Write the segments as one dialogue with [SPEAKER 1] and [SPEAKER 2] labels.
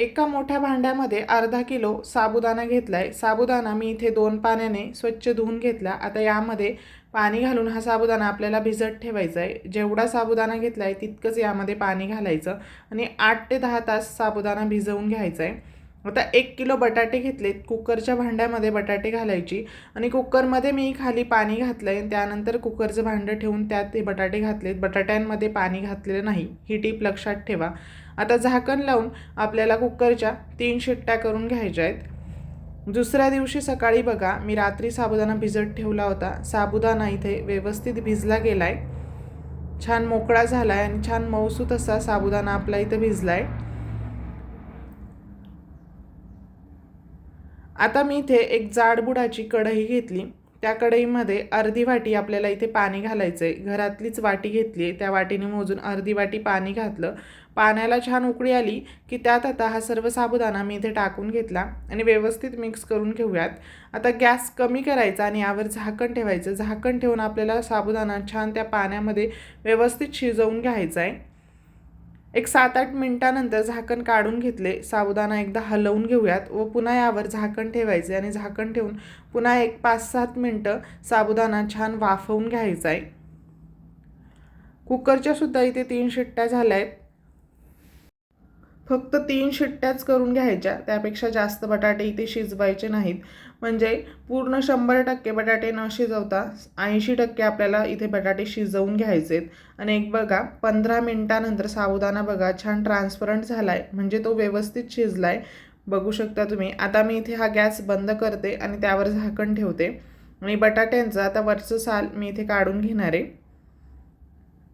[SPEAKER 1] एका मोठ्या भांड्यामध्ये अर्धा किलो साबुदाणा घेतला आहे साबुदाणा मी इथे दोन पाण्याने स्वच्छ धुवून घेतला. आता यामध्ये पाणी घालून हा साबुदाणा आपल्याला भिजत ठेवायचा आहे जेवढा साबुदाणा घेतला आहे तितकंच यामध्ये पाणी घालायचं आणि आठ ते दहा तास साबुदाणा भिजवून घ्यायचा आहे आता एक किलो बटाटे घेतलेत कुकरच्या भांड्यामध्ये बटाटे घालायची. आणि कुकरमध्ये मी खाली पाणी घातलं आहे त्यानंतर कुकरचं भांडं ठेवून त्यात हे बटाटे घातलेत. बटाट्यांमध्ये पाणी घातलेलं नाही ही टीप लक्षात ठेवा. आता झाकण लावून आपल्याला कुकरच्या तीन शिट्ट्या करून घ्यायच्या आहेत. दुसऱ्या दिवशी सकाळी बघा मी रात्री साबुदाणा भिजत ठेवला होता. साबुदाणा इथे व्यवस्थित भिजला गेला आहे छान मोकळा झाला आहे आणि छान मऊसूत असा साबुदाणा आपला इथं भिजला आहे आता मी इथे एक जाडबुडाची कढई घेतली. त्या कढईमध्ये अर्धी वाटी आपल्याला इथे पाणी घालायचं आहे घरातलीच वाटी घेतली. आहे त्या वाटीने मोजून अर्धी वाटी पाणी घातलं. पाण्याला छान उकळी आली की त्यात आता हा सर्व साबुदाणा मी इथे टाकून घेतला आणि व्यवस्थित मिक्स करून घेऊयात. आता गॅस कमी करायचा आणि यावर झाकण ठेवायचं. झाकण ठेवून आपल्याला साबुदाणा छान त्या पाण्यामध्ये व्यवस्थित शिजवून घ्यायचा आहे एक सात आठ मिनटानंतर झाकण काढून घेतले. साबुदाणा एकदा हलवून घेऊयात व पुन्हा यावर झाकण ठेवायचे आणि झाकण ठेवून पुन्हा एक पाच सात मिनटं साबुदाणा छान वाफवून घ्यायचा आहे. कुकरच्या सुद्धा इथे तीन शिट्ट्या झाल्या आहेत. फक्त तीन शिट्ट्याच करून घ्यायच्या. त्यापेक्षा जास्त बटाटे इथे शिजवायचे नाहीत. म्हणजे पूर्ण शंभर टक्के बटाटे न शिजवता ऐंशी टक्के आपल्याला इथे बटाटे शिजवून घ्यायचेत आणि एक बघा पंधरा मिनटानंतर साबुदाणा बघा छान ट्रान्सपरंट झाला आहे म्हणजे तो व्यवस्थित शिजला आहे बघू शकता तुम्ही. आता मी इथे हा गॅस बंद करते आणि त्यावर झाकण ठेवते. आणि बटाट्यांचं आता वरचं साल मी इथे काढून घेणार आहे.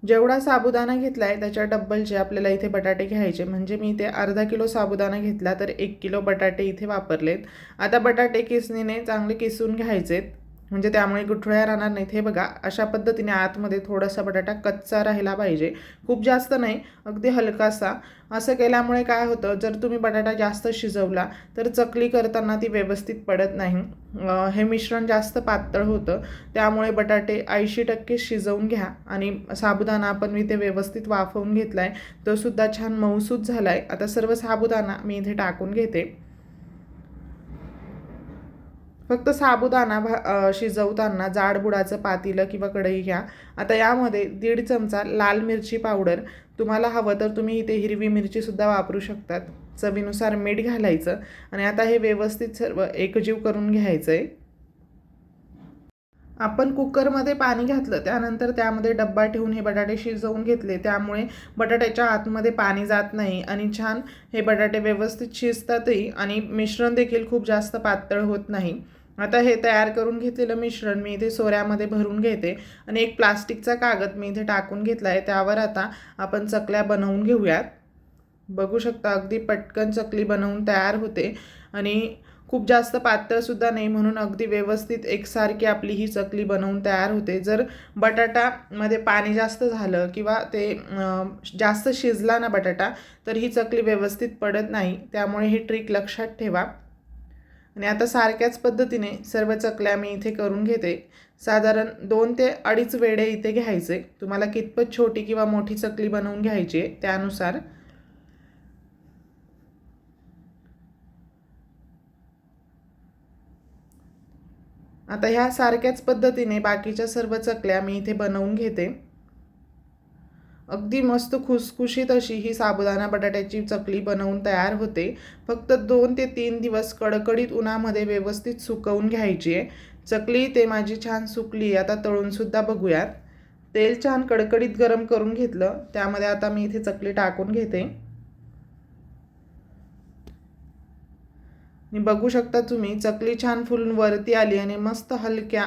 [SPEAKER 1] जेवढा साबुदाणा घेतला आहे त्याच्या डब्बलचे आपल्याला इथे बटाटे घ्यायचे म्हणजे मी इथे अर्धा किलो साबुदाणा घेतला तर एक किलो बटाटे इथे वापरलेत. आता बटाटे किसणीने चांगले किसून घ्यायचेत. म्हणजे त्यामुळे गुठळ्या राहणार नाहीत. हे बघा अशा पद्धतीने आतमध्ये थोडासा बटाटा कच्चा राहिला पाहिजे. खूप जास्त नाही अगदी हलकासा. असं केल्यामुळे काय होतं जर तुम्ही बटाटा जास्त शिजवला तर चकली करताना ती व्यवस्थित पडत नाही. हे मिश्रण जास्त पातळ होतं. त्यामुळे बटाटे ऐंशी टक्के शिजवून घ्या आणि साबुदाणा आपण मी ते व्यवस्थित वाफवून घेतला आहे तो सुद्धा छान मऊसूत झाला आहे आता सर्व साबुदाणा मी इथे टाकून घेते. फक्त साबुदाणा भा शिजवताना जाड बुडाचं पातीलं किंवा कढई घ्या. आता यामध्ये दीड चमचा लाल मिरची पावडर. तुम्हाला हवं तर तुम्ही इथे हिरवी मिरचीसुद्धा वापरू शकतात. चवीनुसार मीठ घालायचं आणि आता हे व्यवस्थित सर्व एकजीव करून घ्यायचं आहे आपण कुकरमध्ये पाणी घातलं त्यानंतर त्यामध्ये डब्बा ठेवून हे बटाटे शिजवून घेतले. त्यामुळे बटाट्याच्या आतमध्ये पाणी जात नाही आणि छान हे बटाटे व्यवस्थित शिजतातही आणि मिश्रण देखील खूप जास्त पातळ होत नाही. आता हे तयार करून घेतलेलं मिश्रण मी इथे सोऱ्यामध्ये भरून घेते आणि एक प्लास्टिकचा कागद मी इथे टाकून घेतला आहे त्यावर आता आपण चकल्या बनवून घेऊयात. बघू शकता अगदी पटकन चकली बनवून तयार होते आणि खूप जास्त पातळसुद्धा नाही म्हणून अगदी व्यवस्थित एकसारखी आपली ही चकली बनवून तयार होते. जर बटाटामध्ये पाणी जास्त झालं किंवा ते जास्त शिजला ना बटाटा तर ही चकली व्यवस्थित पडत नाही. त्यामुळे ही ट्रिक लक्षात ठेवा. आणि आता सारख्याच पद्धतीने सर्व चकल्या मी इथे करून घेते. साधारण दोन ते अडीच वेडे इथे घ्यायचे. तुम्हाला कितपत छोटी किंवा मोठी चकली बनवून घ्यायची आहे त्यानुसार. आता ह्या सारख्याच पद्धतीने बाकीच्या सर्व चकल्या मी इथे बनवून घेते. अगदी मस्त खुसखुशीत अशी ही साबुदाणा बटाट्याची चकली बनवून तयार होते. फक्त दोन ते तीन दिवस कडकडीत उन्हामध्ये व्यवस्थित सुकवून घ्यायची आहे. चकली ते माझी छान सुकली आता तळूनसुद्धा बघूयात. तेल छान कडकडीत गरम करून घेतलं. त्यामध्ये आता मी इथे चकली टाकून घेते. बघू शकता तुम्ही चकली छान फुलून वरती आली आणि मस्त हलक्या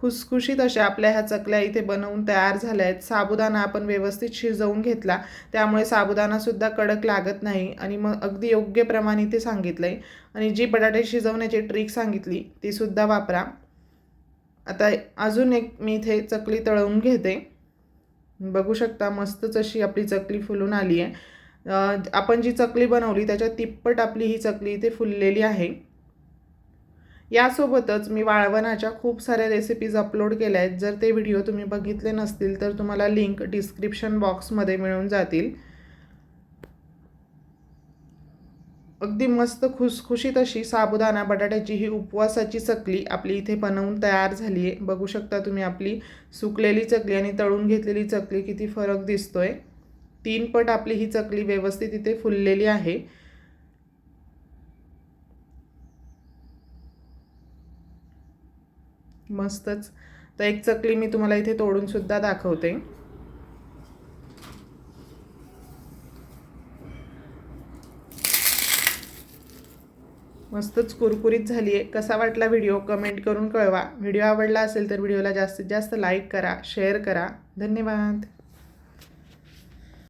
[SPEAKER 1] खुसखुशीत अशा आपल्या ह्या चकल्या इथे बनवून तयार झाल्या आहेत. साबुदाणा आपण व्यवस्थित शिजवून घेतला. त्यामुळे साबुदाणासुद्धा कडक लागत नाही. आणि मग अगदी योग्य प्रमाणे इथे सांगितलं आहे आणि जी बटाटे शिजवण्याची ट्रिक सांगितली तीसुद्धा वापरा. आता अजून एक मी इथे चकली तळवून घेते. बघू शकता मस्तच अशी आपली चकली फुलून आली आहे आपण जी चकली बनवली त्याच्या तिप्पट आपली ही चकली इथे फुललेली आहे. यासोबतच मी वाळवणाच्या खूप साऱ्या रेसिपीज अपलोड केल्या आहेत. जर ते व्हिडिओ तुम्ही बघितले नसतील तर तुम्हाला लिंक डिस्क्रिप्शन बॉक्समध्ये मिळून जातील. अगदी मस्त खुसखुशीत अशी साबुदाणा बटाट्याची ही उपवासाची चकली आपली इथे बनवून तयार झाली आहे. बघू शकता तुम्ही आपली सुकलेली चकली आणि तळून घेतलेली चकली किती फरक दिसतोय. तीन पट आपली ही चकली व्यवस्थित इथे फुललेली आहे. मस्तच. तर एक चकली मी तुम्हाला इथे तोडून सुद्धा दाखवते. मस्तच कुरकुरीत झाली आहे कसा वाटला व्हिडिओ? कमेंट करून कळवा. व्हिडिओ आवडला असेल तर व्हिडिओला जास्तीत जास्त लाईक करा शेअर करा. धन्यवाद.